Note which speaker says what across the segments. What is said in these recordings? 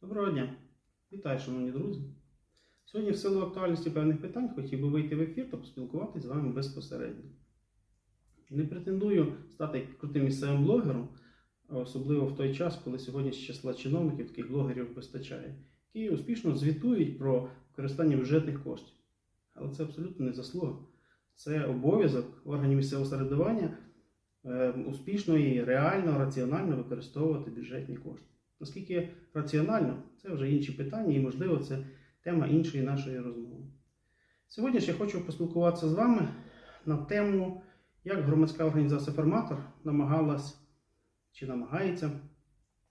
Speaker 1: Доброго дня! Вітаю, шановні друзі! Сьогодні, в силу актуальності певних питань, хотів би вийти в ефір та поспілкуватися з вами безпосередньо. Не претендую стати крутим місцевим блогером, особливо в той час, коли сьогодні з числа чиновників таких блогерів вистачає, які успішно звітують про використання бюджетних коштів. Але це абсолютно не заслуга. Це обов'язок органів місцевого самоврядування е, успішно і реально, раціонально використовувати бюджетні кошти. Наскільки раціонально, це вже інші питання, і, можливо, це тема іншої нашої розмови. Сьогодні ж я хочу поспілкуватися з вами на тему, як громадська організація Форматор намагалась чи намагається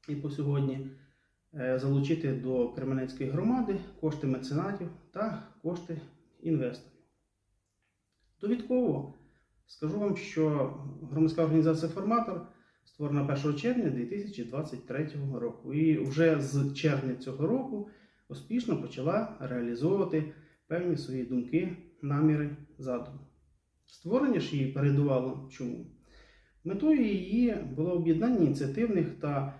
Speaker 1: і по сьогодні е, залучити до Кременецької громади кошти меценатів та кошти інвесторів. Довідково скажу вам, що громадська організація Форматор створена 1 червня 2023 року. І вже з червня цього року успішно почала реалізовувати певні свої думки, наміри, задуми. Створення ж її передувало чому? Метою її було об'єднання ініціативних та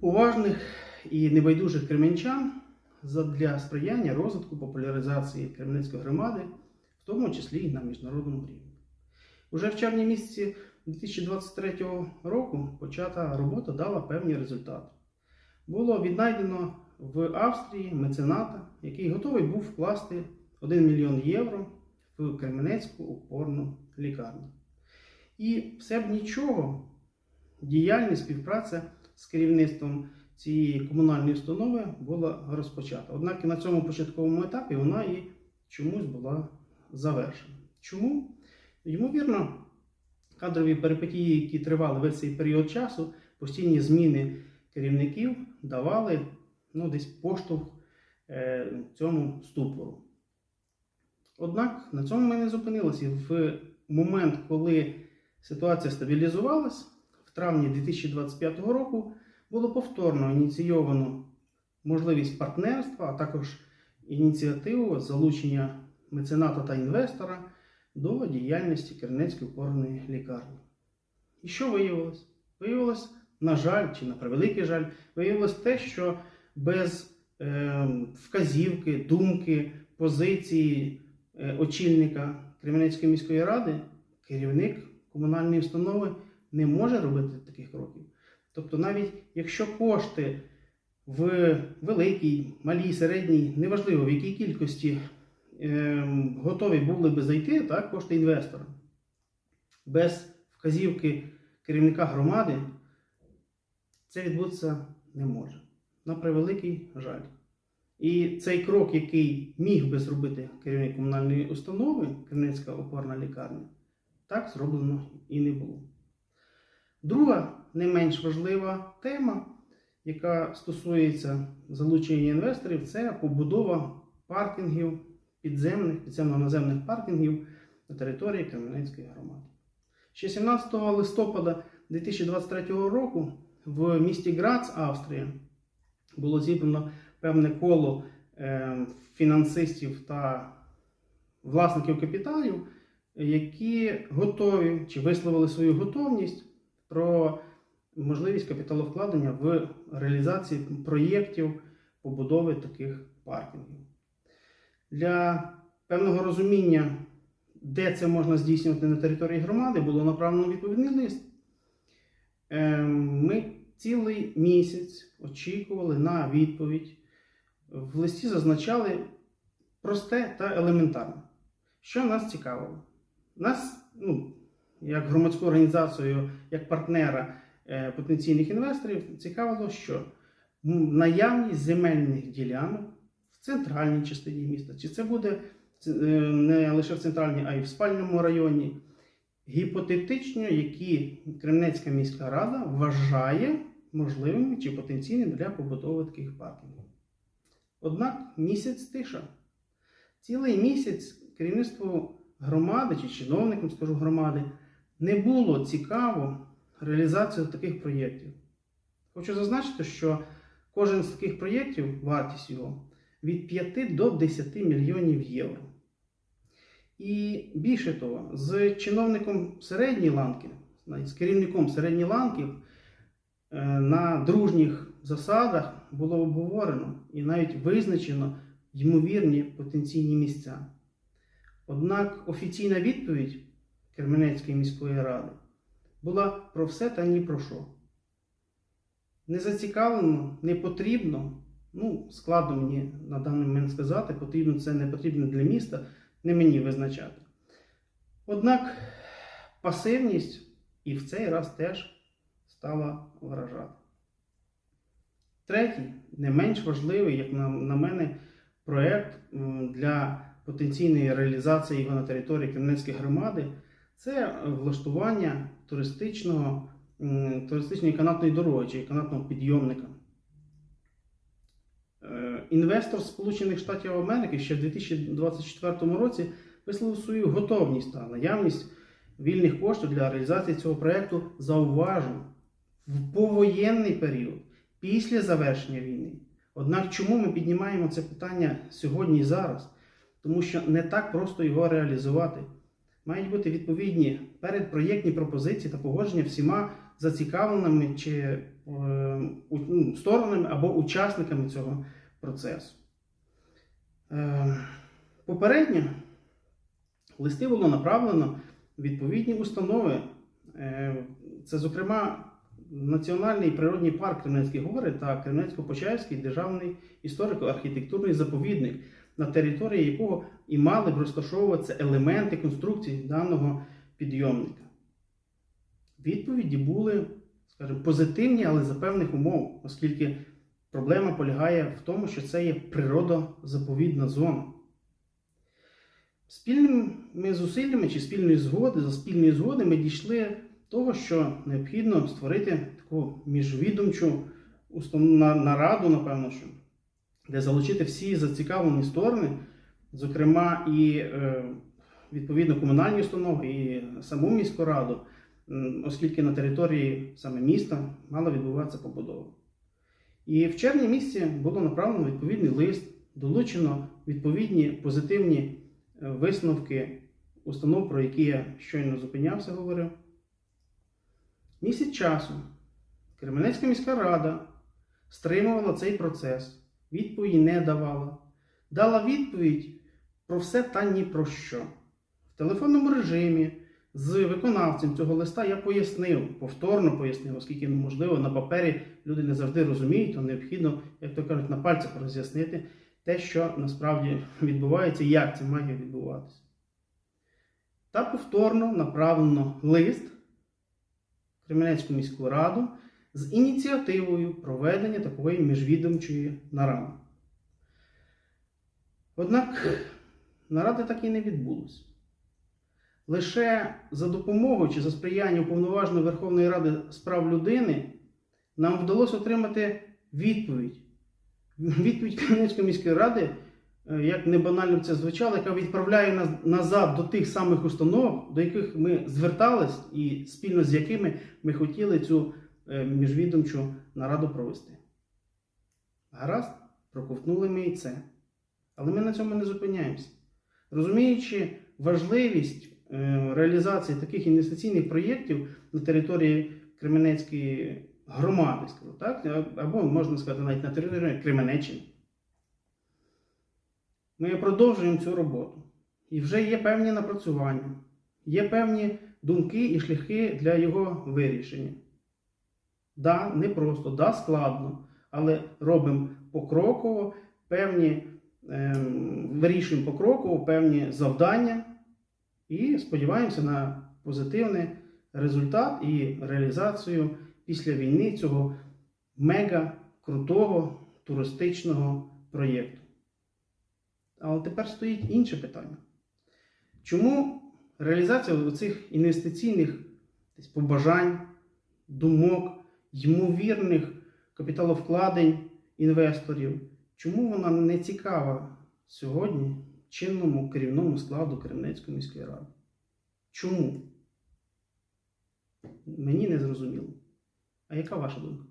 Speaker 1: поважних і небайдужих кременчан для сприяння розвитку популяризації Кременецької громади, в тому числі і на міжнародному рівні. Уже в червні місяці 2023 року почата робота дала певні результати. Було віднайдено в Австрії мецената, який готовий був вкласти 1 мільйон євро в Кременецьку опорну лікарню. І все б нічого, діяльність співпраця з керівництвом цієї комунальної установи була розпочата. Однак і на цьому початковому етапі вона і чомусь була завершена. Чому? Ймовірно, кадрові перипетії, які тривали весь цей період часу, постійні зміни керівників давали ну, десь поштовх е, цьому ступору. Однак на цьому ми не зупинилися. В момент, коли ситуація стабілізувалась, в травні 2025 року було повторно ініційовано можливість партнерства, а також ініціативу залучення мецената та інвестора до діяльності Кернецької опорної лікарні. І що виявилось? Виявилось, на жаль, чи на превеликий жаль, виявилось те, що без е, вказівки, думки, позиції е, очільника Кременецької міської ради керівник комунальної установи не може робити таких кроків. Тобто, навіть якщо кошти в великій, малій, середній, неважливо в якій кількості готові були би зайти, так, кошти інвестора, без вказівки керівника громади, це відбутися не може. На превеликий жаль. І цей крок, який міг би зробити керівник комунальної установи, Кремницька опорна лікарня, так зроблено і не було. Друга не менш важлива тема, яка стосується залучення інвесторів, це побудова паркінгів, підземних, підземно-наземних паркінгів на території Кременецької громади. Ще 17 листопада 2023 року в місті Грац, Австрія, було зібрано певне коло е, фінансистів та власників капіталів, які готові чи висловили свою готовність про можливість капіталовкладення в реалізації проєктів побудови таких паркінгів. Для певного розуміння, де це можна здійснювати на території громади, було направлено відповідний лист. Е, Ми цілий місяць очікували на відповідь. В листі зазначали просте та елементарне. Що нас цікавило? Нас, ну, як громадську організацію, як партнера е, потенційних інвесторів, цікавило, що наявність земельних ділянок в центральній частині міста, чи це буде е, не лише в центральній, а й в спальному районі, гіпотетично, які Кремнецька міська рада вважає можливими чи потенційними для побудови таких паркінгів. Однак місяць тиша. Цілий місяць керівництву громади чи чиновникам, скажу громади, не було цікаво реалізацію таких проєктів. Хочу зазначити, що кожен з таких проєктів, вартість його, від 5 до 10 мільйонів євро. І більше того, з чиновником середньої ланки, з керівником середньої ланки е, на дружніх засадах було обговорено і навіть визначено ймовірні потенційні місця. Однак офіційна відповідь Кременецької міської ради була про все та ні про що. Не зацікавлено, не потрібно. Ну, складно мені на даний момент сказати, потрібно це не потрібно для міста, не мені визначати. Однак пасивність і в цей раз теж стала вражати. Третій, не менш важливий, як на, на мене, проєкт для потенційної реалізації його на території Кременецької громади це влаштування туристичної канатної дороги чи канатного підйомника. Інвестор Сполучених Штатів Америки ще в 2024 році висловив свою готовність та наявність вільних коштів для реалізації цього проєкту зауважу в повоєнний період після завершення війни. Однак, чому ми піднімаємо це питання сьогодні і зараз? Тому що не так просто його реалізувати. Мають бути відповідні передпроєктні пропозиції та погодження всіма зацікавленими чи е, ну, сторонами або учасниками цього процесу. Е, попередньо листи було направлено в відповідні установи. Е, Це, зокрема, Національний природний парк Кременецькі гори та Кременецько-Почаївський державний історико-архітектурний заповідник, на території якого і мали б розташовуватися елементи конструкції даного підйомника. Відповіді були, скажімо, позитивні, але за певних умов, оскільки проблема полягає в тому, що це є природозаповідна зона. Спільними зусиллями чи спільної згоди, за спільної згоди ми дійшли того, що необхідно створити таку міжвідомчу нараду, напевно, що, де залучити всі зацікавлені сторони, зокрема і е, відповідно комунальні установи, і саму міську раду, оскільки на території саме міста мала відбуватися побудова. І в червні місяці було направлено відповідний лист, долучено відповідні позитивні е, висновки установ, про які я щойно зупинявся, говорив. Місяць часу Кременецька міська рада стримувала цей процес, відповіді не давала. Дала відповідь про все та ні про що. В телефонному режимі з виконавцем цього листа я пояснив, повторно пояснив, оскільки, можливо, на папері люди не завжди розуміють, то необхідно, як то кажуть, на пальцях роз'яснити те, що насправді відбувається, і як це має відбуватися. Та повторно направлено лист Кременецьку міську раду з ініціативою проведення такої міжвідомчої наради. Однак наради так і не відбулося. Лише за допомогою чи за сприяння Уповноваженої Верховної Ради з прав людини нам вдалося отримати відповідь. Відповідь Кременецької міської ради, е, як не банально це звучало, яка відправляє нас назад до тих самих установ, до яких ми звертались, і спільно з якими ми хотіли цю е, міжвідомчу нараду провести. Гаразд, проковтнули ми і це. Але ми на цьому не зупиняємося. Розуміючи важливість реалізації таких інвестиційних проєктів на території Кременецької громади, скажу, так? або можна сказати навіть на території Кременеччини, ми продовжуємо цю роботу. І вже є певні напрацювання, є певні думки і шляхи для його вирішення. Да, непросто, да, складно, але робимо покроково певні, ем, вирішуємо покроково певні завдання і сподіваємося на позитивний результат і реалізацію після війни цього мега крутого туристичного проєкту. Але тепер стоїть інше питання. Чому реалізація цих інвестиційних побажань, думок, ймовірних капіталовкладень інвесторів, чому вона не цікава сьогодні чинному керівному складу Кремницької міської ради? Чому? Мені не зрозуміло. А яка ваша думка?